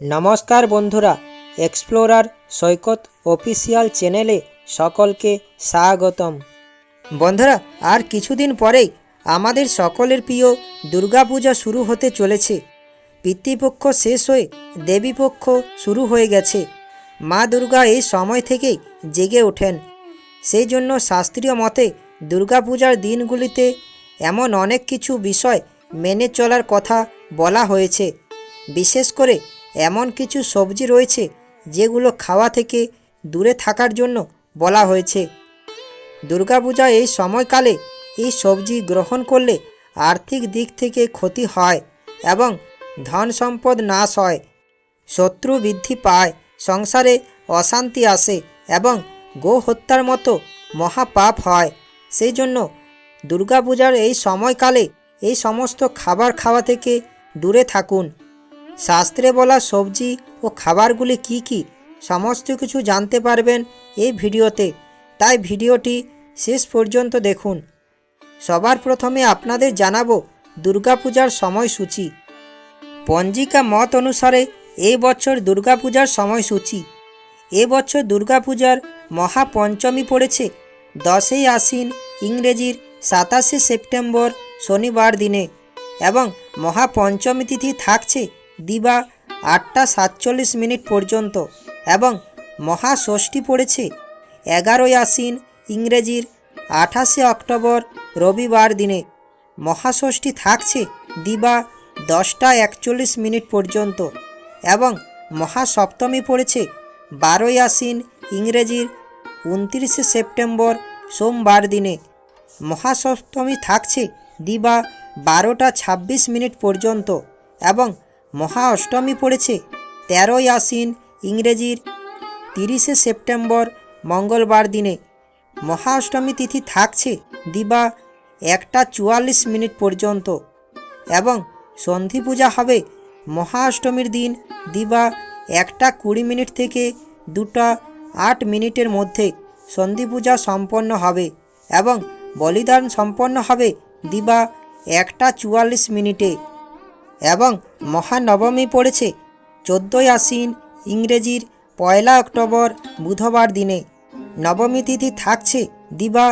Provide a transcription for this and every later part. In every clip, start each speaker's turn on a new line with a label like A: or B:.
A: নমস্কার বন্ধুরা এক্সপ্লোরার সৈকত অফিসিয়াল চ্যানেলে সকলকে স্বাগতম। বন্ধুরা, আর কিছুদিন পরেই আমাদের সকলের প্রিয় দুর্গাপূজা শুরু হতে চলেছে। পিতৃপক্ষ শেষ হয়ে দেবীপক্ষ শুরু হয়ে গেছে। মা দুর্গা এই সময় থেকেই জেগে ওঠেন। সেই জন্য শাস্ত্রীয় মতে দুর্গাপূজার দিনগুলিতে এমন অনেক কিছু বিষয় মেনে চলার কথা বলা হয়েছে। বিশেষ করে এমন কিছু সবজি রয়েছে যেগুলো খাওয়া থেকে দূরে থাকার জন্য বলা হয়েছে। দুর্গাপূজা এই সময়কালে এই সবজি গ্রহণ করলে আর্থিক দিক থেকে ক্ষতি হয় এবং ধন সম্পদ নাশ হয়। শত্রু বৃদ্ধি পায়, সংসারে অশান্তি আসে এবং গো হত্যার মতো মহাপাপ হয়। সেই জন্য দুর্গাপূজার এই সময়কালে এই সমস্ত খাবার খাওয়া থেকে দূরে থাকুন। শাস্ত্রে বলা সবজি ও খাবারগুলি কি কি, সমস্ত কিছু জানতে পারবেন এই ভিডিওতে। তাই ভিডিওটি শেষ পর্যন্ত দেখুন। সবার প্রথমে আপনাদের জানাব দুর্গাপূজার সময়সূচি। পঞ্জিকা মত অনুসারে এই বছর দুর্গাপূজার সময়সূচি। এ বছর দুর্গাপূজার মহাপঞ্চমী পড়েছে, দশই আশ্বিন ইংরেজির সাতাশে সেপ্টেম্বর শনিবার দিনে এবং মহাপঞ্চমী তিথি থাকছে দিবা আটটা সাতচল্লিশ মিনিট পর্যন্ত এবং মহাষষ্ঠী পড়েছে এগারোই আশ্বিন ইংরেজির আঠাশে অক্টোবর রবিবার দিনে। মহাষষ্ঠী থাকছে দিবা দশটা একচল্লিশ মিনিট পর্যন্ত এবং মহাসপ্তমী পড়েছে বারোই আশ্বিন ইংরেজির উনত্রিশে সেপ্টেম্বর সোমবার দিনে। মহাসপ্তমী থাকছে দিবা বারোটা ছাব্বিশ মিনিট পর্যন্ত এবং মহা অষ্টমী পড়েছে। তেরোই আশ্বিন, ইংরেজির তিরিশে সেপ্টেম্বর, মঙ্গলবার দিনে। মহা অষ্টমী তিথি থাকছে দিবা একটা চুয়াল্লিশ মিনিট পর্যন্ত এবং সন্ধি পূজা হবে মহা অষ্টমীর দিন দিবা একটা কুড়ি মিনিট থেকে দুটা আট মিনিটের মধ্যে সন্ধি পূজা সম্পন্ন হবে এবং বলিদান সম্পন্ন হবে দিবা একটা চুয়াল্লিশ মিনিটে। এবং মহানবমী পড়েছে চোদ্দোই আশ্বিন, ইংরেজির পয়লা অক্টোবর বুধবার দিনে। নবমী তিথি থাকছে দিবা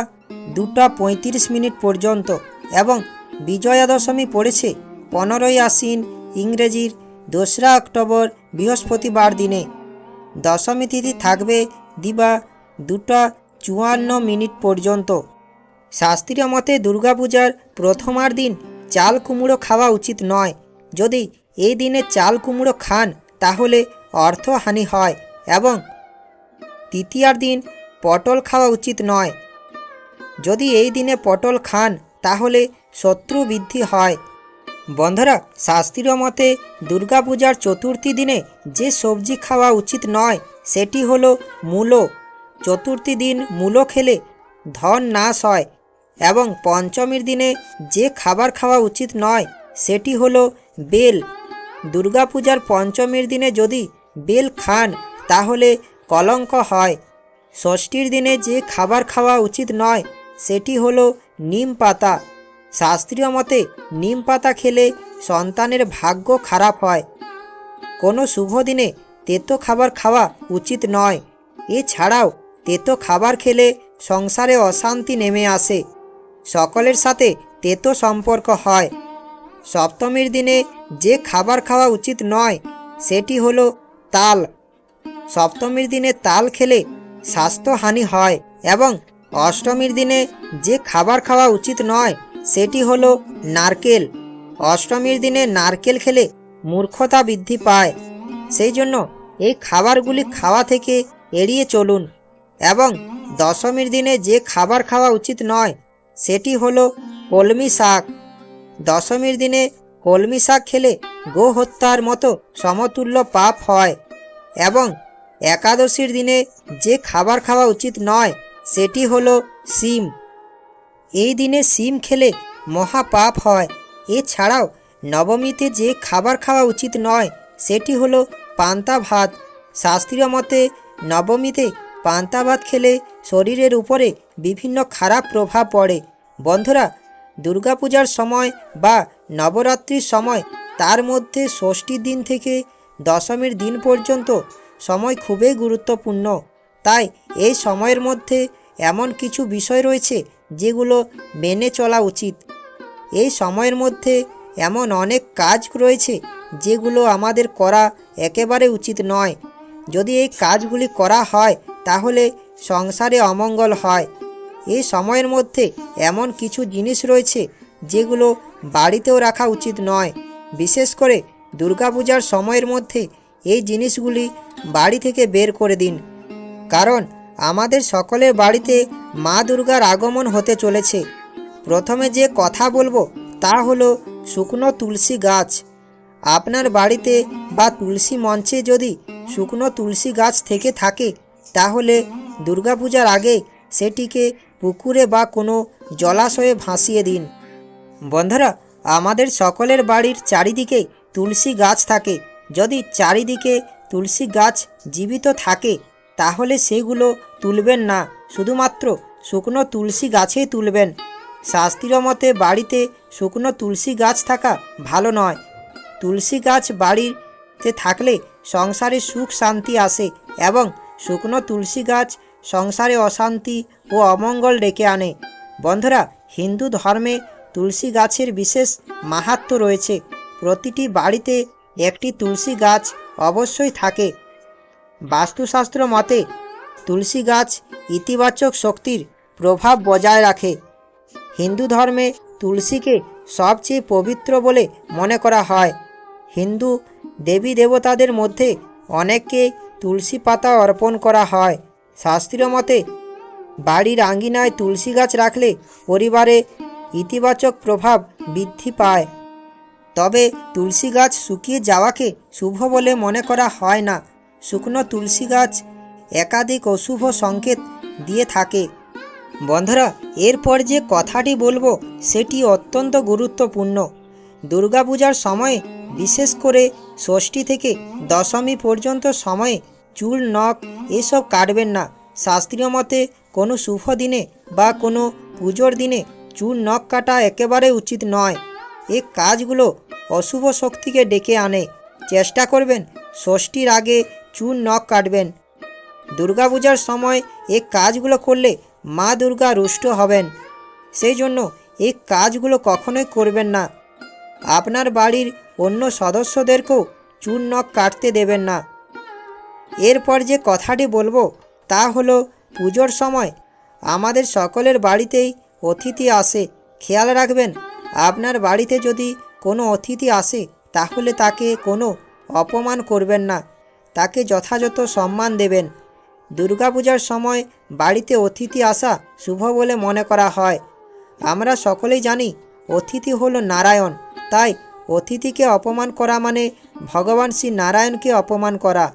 A: দুটা পঁয়ত্রিশ মিনিট পর্যন্ত এবং বিজয়া দশমী পড়েছে পনেরোই আশ্বিন, ইংরেজির দোসরা অক্টোবর বৃহস্পতিবার দিনে। দশমী তিথি থাকবে দিবা দুটা চুয়ান্ন মিনিট পর্যন্ত। শাস্ত্রীয় মতে দুর্গাপূজার প্রথমার দিন চাল কুমড়ো খাওয়া উচিত নয়। যদি এই দিনে চাল কুমড়ো খান, তাহলে অর্থহানি হয় এবং তৃতীয়ার দিন পটল খাওয়া উচিত নয়। যদি এই দিনে পটল খান, তাহলে শত্রু বৃদ্ধি হয়। বন্ধুরা শাস্ত্রীয় মতে দুর্গাপূজার চতুর্থী দিনে যে সবজি খাওয়া উচিত নয়, সেটি হলো মূলো। চতুর্থী দিন মূলো খেলে ধন নাশ হয় এবং পঞ্চমীর দিনে যে খাবার খাওয়া উচিত নয় সেটি হলো বেল। দুর্গাপূজার পঞ্চমীর দিনে যদি বেল খান, তাহলে কলঙ্ক হয়। ষষ্ঠীর দিনে যে খাবার খাওয়া উচিত নয়, সেটি হলো নিম পাতা। শাস্ত্রীয় মতে, নিম পাতা খেলে সন্তানের ভাগ্য খারাপ হয়। কোনো শুভ দিনে তেতো খাবার খাওয়া উচিত নয়। এছাড়াও, তেতো খাবার খেলে সংসারে অশান্তি নেমে আসে। সকলের সাথে তেতো সম্পর্ক হয়। সপ্তমীর দিনে যে খাবার খাওয়া উচিত নয়, সেটি হলো তাল। সপ্তমীর দিনে তাল খেলে স্বাস্থ্যহানি হয় এবং অষ্টমীর দিনে যে খাবার খাওয়া উচিত নয়, সেটি হলো নারকেল। অষ্টমীর দিনে নারকেল খেলে মূর্খতা বৃদ্ধি পায়। সেই জন্য এই খাবারগুলি খাওয়া থেকে এড়িয়ে চলুন এবং দশমীর দিনে যে খাবার খাওয়া উচিত নয়, সেটি হলো কলমি শাক। দশমীর দিনে কলমি শাক খেলে গো হত্যার মতো সমতুল্য পাপ হয় এবং একাদশীর দিনে যে খাবার খাওয়া উচিত নয়, সেটি হলো সিম এই দিনে সিম খেলে মহাপাপ হয়। এছাড়াও নবমীতে যে খাবার খাওয়া উচিত নয়, সেটি হলো পান্তা ভাত। শাস্ত্রীয় মতে নবমীতে পান্তা ভাত খেলে শরীরের উপরে বিভিন্ন খারাপ প্রভাব পড়ে। বন্ধুরা দুর্গাপূজার সময় বা নবরাত্রির সময়, তার মধ্যে ষষ্ঠীর দিন থেকে দশমীর দিন পর্যন্ত সময় খুবই গুরুত্বপূর্ণ। তাই এই সময়ের মধ্যে এমন কিছু বিষয় রয়েছে যেগুলো মেনে চলা উচিত। এই সময়ের মধ্যে এমন অনেক কাজ রয়েছে যেগুলো আমাদের করা একেবারে উচিত নয়। যদি এই কাজগুলি করা হয়, তাহলে সংসারে অমঙ্গল হয়। এই সময়ের মধ্যে এমন কিছু জিনিস রয়েছে যেগুলো বাড়িতেও রাখা উচিত নয়। বিশেষ করে দুর্গাপূজার সময়ের মধ্যে এই জিনিসগুলি বাড়ি থেকে বের করে দিন। কারণ আমাদের সকলের বাড়িতে মা দুর্গার আগমন হতে চলেছে। প্রথমে যে কথা বলব তা হলো শুকনো তুলসী গাছ। আপনার বাড়িতে বা তুলসী মঞ্চে যদি শুকনো তুলসী গাছ থেকে থাকে, তাহলে দুর্গাপূজার আগে সেটিকে পুকুরে বা কোনো জলাশয়ে ভাসিয়ে দিন। বন্ধুরা, আমাদের সকলের বাড়ির চারিদিকে তুলসী গাছ থাকে। যদি চারিদিকে তুলসী গাছ জীবিত থাকে, তাহলে সেগুলো তুলবেন না। শুধুমাত্র শুকনো তুলসী গাছেই তুলবেন। শাস্ত্রীয় মতে, বাড়িতে শুকনো তুলসী গাছ থাকা ভালো নয়। তুলসী গাছ বাড়িতে থাকলে সংসারে সুখ শান্তি আসে এবং শুকনো তুলসী গাছ সংসারে অশান্তি ও অমঙ্গল ডেকে আনে। বন্ধুরা, হিন্দু ধর্মে তুলসী গাছের বিশেষ মাহাত্ম রয়েছে। প্রতিটি বাড়িতে একটি তুলসী গাছ অবশ্যই থাকে। বাস্তুশাস্ত্র মতে, তুলসী গাছ ইতিবাচক শক্তির প্রভাব বজায় রাখে। হিন্দু ধর্মে তুলসীকে সবচেয়ে পবিত্র বলে মনে করা হয়। হিন্দু দেবী দেবতাদের মধ্যে অনেককে তুলসী পাতা অর্পণ করা হয়। শাস্ত্রীয় মতে বাড়ির আঙ্গিনায় তুলসী গাছ রাখলে পরিবারে ইতিবাচক প্রভাব বৃদ্ধি পায়। তবে তুলসী গাছ শুকিয়ে যাওয়াকে শুভ বলে মনে করা হয় না। শুকনো তুলসী গাছ একাধিক অশুভ সংকেত দিয়ে থাকে। বন্ধুরা, এরপর যে কথাটি বলব, সেটি অত্যন্ত গুরুত্বপূর্ণ। দুর্গাপূজার সময়ে, বিশেষ করে ষষ্ঠী থেকে দশমী পর্যন্ত সময়ে চুল, নখ এসব কাটবেন না। শাস্ত্রীয় মতে, কোনো শুভ দিনে বা কোনো পুজোর দিনে চুল, নখ কাটা একেবারে উচিত নয়। এ কাজগুলো অশুভ শক্তিকে ডেকে আনে। চেষ্টা করবেন ষষ্ঠীর আগে চুল, নখ কাটবেন। দুর্গাপূজার সময় এই কাজগুলো করলে মা দুর্গা রুষ্ট হবেন। সেই জন্য এই কাজগুলো কখনোই করবেন না। আপনার বাড়ির অন্য সদস্যদেরকেও চুল, নখ কাটতে দেবেন না। এরপর যে কথাটি বলব তা হলো পুজোর সময় আমাদের সকলের বাড়িতেই অতিথি আসে, খেয়াল রাখবেন। আপনার বাড়িতে যদি কোনো অতিথি আসে, তাহলে তাকে কোনো অপমান করবেন না। তাকে যথাযথ সম্মান দেবেন। দুর্গাপূজার সময় বাড়িতে অতিথি আসা শুভ বলে মনে করা হয়। আমরা সকলেই জানি অতিথি হলো নারায়ণ। তাই অতিথিকে অপমান করা মানে ভগবান শ্রী নারায়ণকে অপমান করা।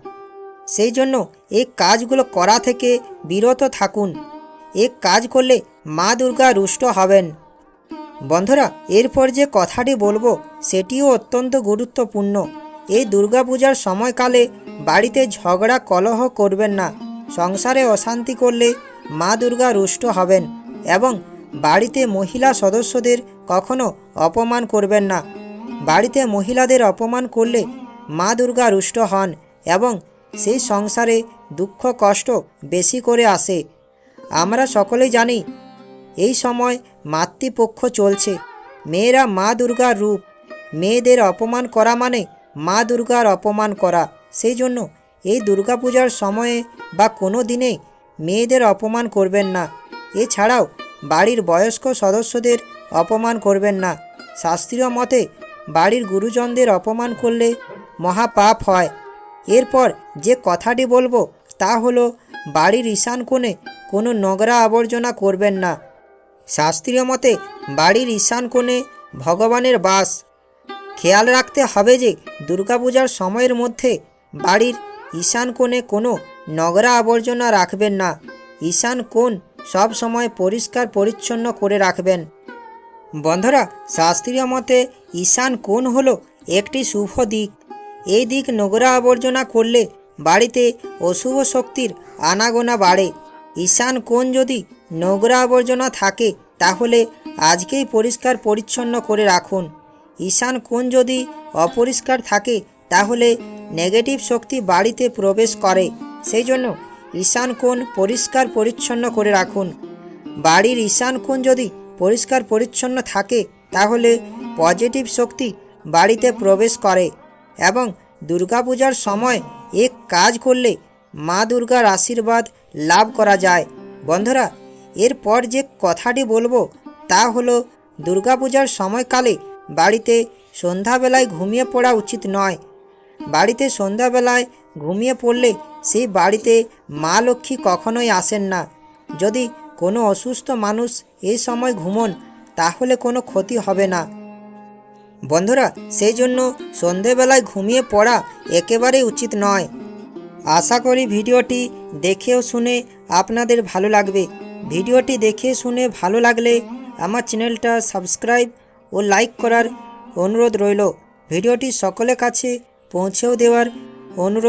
A: সেই জন্য এই কাজগুলো করা থেকে বিরত থাকুন। এই কাজ করলে মা দুর্গা রুষ্ট হবেন। বন্ধুরা, এরপর যে কথাটি বলব, সেটিও অত্যন্ত গুরুত্বপূর্ণ। এই দুর্গাপূজার সময়কালে বাড়িতে ঝগড়া, কলহ করবেন না। সংসারে অশান্তি করলে মা দুর্গা রুষ্ট হবেন এবং বাড়িতে মহিলা সদস্যদের কখনো অপমান করবেন না। বাড়িতে মহিলাদের অপমান করলে মা দুর্গা রুষ্ট হন এবং সেই সংসারে দুঃখ, কষ্ট বেশি করে আসে। আমরা সকলেই জানি, এই সময় মাতৃপক্ষ চলছে। মেয়েরা মা দুর্গার রূপ। মেয়েদের অপমান করা মানে মা দুর্গার অপমান করা। সেই জন্য এই দুর্গাপূজার সময়ে বা কোনো দিনে মেয়েদের অপমান করবেন না। এছাড়াও বাড়ির বয়স্ক সদস্যদের অপমান করবেন না। শাস্ত্রীয় মতে বাড়ির গুরুজনদের অপমান করলে মহাপাপ হয়। এরপর যে কথাটি বলব তা হলো, বাড়ির ঈশান কোণে কোনো নোংরা আবর্জনা করবেন না। শাস্ত্রীয় মতে, বাড়ির ঈশান কোণে ভগবানের বাস। খেয়াল রাখতে হবে যে, দুর্গাপূজার সময়ের মধ্যে বাড়ির ঈশান কোণে কোনো নোংরা আবর্জনা রাখবেন না। ঈশান কোণ সব সময় পরিষ্কার পরিচ্ছন্ন করে রাখবেন। বন্ধুরা, শাস্ত্রীয় মতে, ঈশান কোণ হলো একটি শুভ দিক। এই দিক নোংরা আবর্জনা করলে বাড়িতে অশুভ শক্তির আনাগোনা বাড়ে। ঈশান কোণ যদি নোংরা আবর্জনা থাকে, তাহলে আজকেই পরিষ্কার পরিচ্ছন্ন করে রাখুন। ঈশান কোণ যদি অপরিষ্কার থাকে, তাহলে নেগেটিভ শক্তি বাড়িতে প্রবেশ করে। সেই জন্য ঈশান কোণ পরিষ্কার পরিচ্ছন্ন করে রাখুন। বাড়ির ঈশান কোণ যদি পরিষ্কার পরিচ্ছন্ন থাকে, তাহলে পজিটিভ শক্তি বাড়িতে প্রবেশ করে। এবং দুর্গাপূজার সময় এক কাজ করলে মা দুর্গার আশীর্বাদ লাভ করা যায়। বন্ধুরা, এরপর যে কথাটি বলব তা হলো, দুর্গাপূজার সময়কালে বাড়িতে সন্ধ্যাবেলায় ঘুমিয়ে পড়া উচিত নয়। বাড়িতে সন্ধ্যাবেলায় ঘুমিয়ে পড়লে সেই বাড়িতে মা লক্ষ্মী কখনোই আসেন না। যদি কোনো অসুস্থ মানুষ এই সময় ঘুমন, তাহলে কোনো ক্ষতি হবে না। বন্ধুরা, সেই জন্য সন্ধেবেলায় ঘুমিয়ে পড়া একেবারেই উচিত নয়। আশা করি ভিডিওটি দেখেও শুনে আপনাদের ভালো লাগবে। ভিডিওটি দেখে শুনে ভালো লাগলে আমার চ্যানেলটা সাবস্ক্রাইব ও লাইক করার অনুরোধ রইল। ভিডিওটি সকলের কাছে পৌঁছেও দেওয়ার অনুরোধ